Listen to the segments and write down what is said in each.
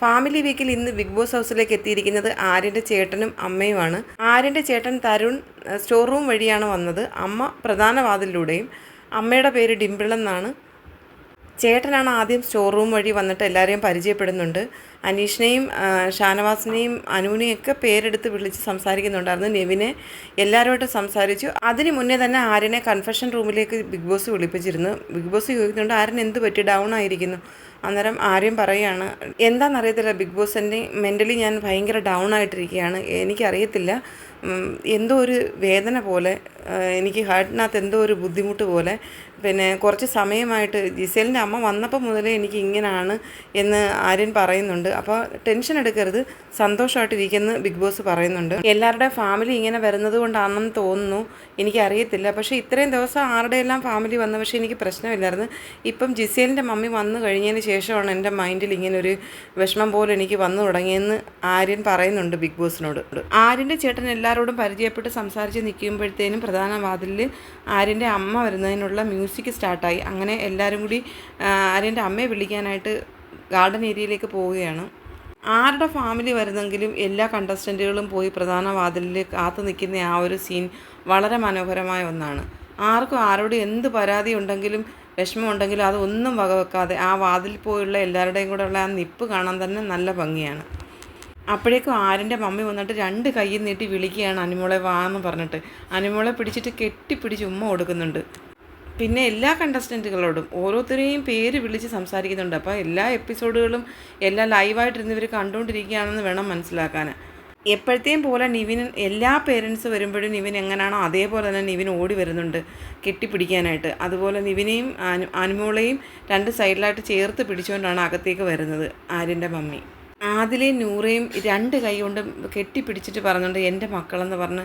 Family വീക്കിൽ ഇന്ന് big boss ഹൗസിലേക്ക് എത്തിയിരിക്കുന്നത് ആര്യന്റെ ചേട്ടനും അമ്മയുമാണ്. ആര്യന്റെ ചേട്ടൻ തരുൺ സ്റ്റോർ റൂം വഴിയാണ് വന്നത്. അമ്മ പ്രധാന വാതിലിലൂടെയും അമ്മയുടെ പേര് ഡിംപിൾ എന്നാണ്. ചേട്ടനാണ് ആദ്യം സ്റ്റോർ റൂം വഴി വന്നിട്ട് എല്ലാവരെയും പരിചയപ്പെടുന്നുണ്ട്. അനീഷിനെയും ഷാനവാസിനെയും അനുവിനെയും ഒക്കെ പേരെടുത്ത് വിളിച്ച് സംസാരിക്കുന്നുണ്ടായിരുന്നു. നെവിനെ എല്ലാവരുമായിട്ടും സംസാരിച്ചു. അതിന് മുന്നേ തന്നെ ആര്യനെ കൺഫെഷൻ റൂമിലേക്ക് ബിഗ് ബോസ് വിളിപ്പിച്ചിരുന്നു. ബിഗ് ബോസ് ചോദിക്കുന്നുണ്ട് ആര്യൻ എന്ത് പറ്റി? ഡൗൺ ആയിരിക്കുന്നു. അന്നേരം ആര്യം പറയുകയാണ് എന്താണെന്നറിയത്തില്ല ബിഗ് ബോസ് എന്നെ മെന്റലി ഞാൻ ഭയങ്കര ഡൗൺ ആയിട്ടിരിക്കുകയാണ്. എനിക്കറിയത്തില്ല. എന്തോ ഒരു വേദന പോലെ എനിക്ക് ഹാർട്ടിനകത്ത് എന്തോ ഒരു ബുദ്ധിമുട്ട് പോലെ. പിന്നെ കുറച്ച് സമയമായിട്ട് ജിസേലിന്റെ അമ്മ വന്നപ്പോൾ മുതലേ എനിക്ക് ഇങ്ങനെയാണ് എന്ന് ആര്യൻ പറയുന്നുണ്ട്. അപ്പോൾ ടെൻഷൻ എടുക്കരുത്. സന്തോഷമായിട്ടിരിക്കുന്നു ബിഗ് ബോസ് പറയുന്നുണ്ട്. എല്ലാവരുടെ ഫാമിലി ഇങ്ങനെ വരുന്നത് കൊണ്ടാണെന്ന് തോന്നുന്നു. എനിക്കറിയത്തില്ല. പക്ഷേ ഇത്രയും ദിവസം ആരുടെ എല്ലാം ഫാമിലി വന്നു പക്ഷേ എനിക്ക് പ്രശ്നമില്ലായിരുന്നു. ഇപ്പം ജിസേലിന്റെ മമ്മി വന്നു കഴിഞ്ഞതിന് ശേഷമാണ് എന്റെ മൈൻഡിൽ ഇങ്ങനൊരു വിഷമം പോലെ എനിക്ക് വന്നു തുടങ്ങിയെന്ന് ആര്യൻ പറയുന്നുണ്ട് ബിഗ് ബോസിനോട്. ആര്യന്റെ ചേട്ടൻ എല്ലാവരോടും പരിചയപ്പെട്ട് സംസാരിച്ച് നിൽക്കുമ്പോഴത്തേനും പ്രധാന വാതിലിൽ ആര്യന്റെ അമ്മ വരുന്നതിനുള്ള മ്യൂസിക് സ്റ്റാർട്ടായി. അങ്ങനെ എല്ലാവരും കൂടി ആര്യന്റെ അമ്മയെ വിളിക്കാനായിട്ട് ഗാർഡൻ ഏരിയയിലേക്ക് പോവുകയാണ്. ആരുടെ ഫാമിലി വരുന്നെങ്കിലും എല്ലാ കണ്ടസ്റ്റന്റുകളും പോയി പ്രധാന വാതിലിൽ കാത്തു നിൽക്കുന്ന ആ ഒരു സീൻ വളരെ മനോഹരമായ ഒന്നാണ്. ആർക്കും ആരോട് എന്ത് പരാതി ഉണ്ടെങ്കിലും വിഷമം ഉണ്ടെങ്കിലും അതൊന്നും വകവെക്കാതെ ആ വാതിൽ പോയുള്ള എല്ലാവരുടെയും കൂടെ ഉള്ള ആ നിപ്പ് കാണാൻ തന്നെ നല്ല ഭംഗിയാണ്. അപ്പോഴേക്കും ആരിന്റെ മമ്മി വന്നിട്ട് രണ്ട് കൈ നീട്ടി വിളിക്കുകയാണ് അനുമോളെ വാ എന്ന് പറഞ്ഞിട്ട്. അനുമോളെ പിടിച്ചിട്ട് കെട്ടിപ്പിടിച്ച് ഉമ്മ കൊടുക്കുന്നുണ്ട്. പിന്നെ എല്ലാ കണ്ടസ്റ്റന്റുകളോടും ഓരോരുത്തരെയും പേര് വിളിച്ച് സംസാരിക്കുന്നുണ്ട്. അപ്പോൾ എല്ലാ എപ്പിസോഡുകളും എല്ലാം ലൈവായിട്ടിരുന്ന് ഇവർ കണ്ടുകൊണ്ടിരിക്കുകയാണെന്ന് വേണം മനസ്സിലാക്കാൻ. എപ്പോഴത്തെയും പോലെ നിവിൻ എല്ലാ പേരൻസ് വരുമ്പോഴും നിവിൻ എങ്ങനെയാണോ അതേപോലെ തന്നെ നിവിൻ ഓടി വരുന്നുണ്ട് കെട്ടിപ്പിടിക്കാനായിട്ട്. അതുപോലെ നിവിനെയും അനു അനുമോളെയും രണ്ട് സൈഡിലായിട്ട് ചേർത്ത് പിടിച്ചുകൊണ്ടാണ് അകത്തേക്ക് വരുന്നത് ആര്യന്റെ മമ്മി. ആദിലെയും നൂറയും രണ്ട് കൈ കൊണ്ട് കെട്ടിപ്പിടിച്ചിട്ട് പറഞ്ഞുകൊണ്ട് എന്റെ മക്കളെന്ന് പറഞ്ഞ്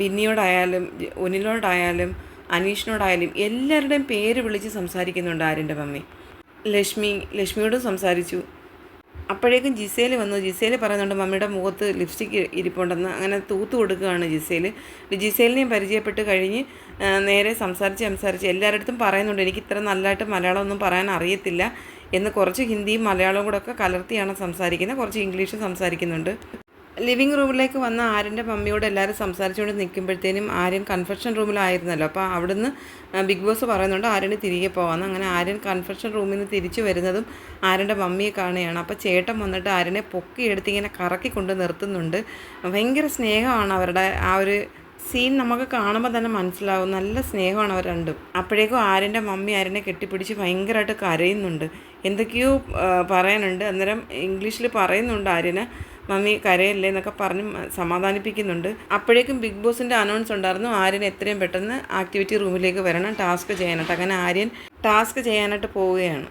ബിന്നിയോടായാലും ഒനിലോടായാലും അനീഷിനോടായാലും എല്ലാവരുടെയും പേര് വിളിച്ച് സംസാരിക്കുന്നുണ്ട് ആര്യന്റെ മമ്മി. ലക്ഷ്മി ലക്ഷ്മിയോടും സംസാരിച്ചു. അപ്പോഴേക്കും ജിസേൽ വന്നു. ജിസേൽ പറയുന്നുണ്ട് മമ്മിയുടെ മുഖത്ത് ലിപ്സ്റ്റിക്ക് ഇരിപ്പുണ്ടെന്ന്. അങ്ങനെ തൂത്ത് കൊടുക്കുകയാണ് ജിസേൽ ജിസേലിനെയും പരിചയപ്പെട്ട് കഴിഞ്ഞ് നേരെ സംസാരിച്ച് സംസാരിച്ച് എല്ലാവരുടെ പറയുന്നുണ്ട് എനിക്ക് ഇത്ര നല്ലതായിട്ട് മലയാളം ഒന്നും പറയാൻ അറിയത്തില്ല. എന്ന് കുറച്ച് ഹിന്ദിയും മലയാളവും കൂടെ ഒക്കെ കലർത്തിയാണ് സംസാരിക്കുന്നത്. കുറച്ച് ഇംഗ്ലീഷും സംസാരിക്കുന്നുണ്ട്. ലിവിങ് റൂമിലേക്ക് വന്ന ആര്യന്റെ മമ്മിയോട് എല്ലാവരും സംസാരിച്ചുകൊണ്ട് നിൽക്കുമ്പോഴത്തേനും ആര്യൻ കൺഫെഷൻ റൂമിലായിരുന്നല്ലോ അപ്പോൾ അവിടുന്ന് ബിഗ് ബോസ് പറയുന്നുണ്ട് ആര്യന് തിരികെ പോകാമെന്ന് അങ്ങനെ ആര്യൻ കൺഫെഷൻ റൂമിൽ നിന്ന് തിരിച്ചു വരുന്നതും ആര്യന്റെ മമ്മിയെ കാണുകയാണ്. അപ്പോൾ ചേട്ടൻ വന്നിട്ട് ആര്യനെ പൊക്കിയെടുത്ത് ഇങ്ങനെ കറക്കി കൊണ്ട് നിർത്തുന്നുണ്ട്. ഭയങ്കര സ്നേഹമാണ് അവരുടെ ആ ഒരു സീൻ നമുക്ക് കാണുമ്പോൾ തന്നെ മനസ്സിലാവും. നല്ല സ്നേഹമാണ് അവർ രണ്ടും. അപ്പോഴേക്കും ആര്യന്റെ മമ്മി ആര്യനെ കെട്ടിപ്പിടിച്ച് ഭയങ്കരമായിട്ട് കരയുന്നുണ്ട്. എന്തൊക്കെയോ പറയാനുണ്ട്. അന്നേരം ഇംഗ്ലീഷിൽ പറയുന്നുണ്ട് ആര്യന് മമ്മി കരയല്ലേ എന്നൊക്കെ പറഞ്ഞ് സമാധാനിപ്പിക്കുന്നുണ്ട്. അപ്പോഴേക്കും ബിഗ് ബോസിന്റെ അനൗൺസ് ഉണ്ടായിരുന്നു ആര്യൻ എത്രയും പെട്ടെന്ന് ആക്ടിവിറ്റി റൂമിലേക്ക് വരണം ടാസ്ക് ചെയ്യാനായിട്ട്. അങ്ങനെ ആര്യൻ ടാസ്ക് ചെയ്യാനായിട്ട് പോവുകയാണ്.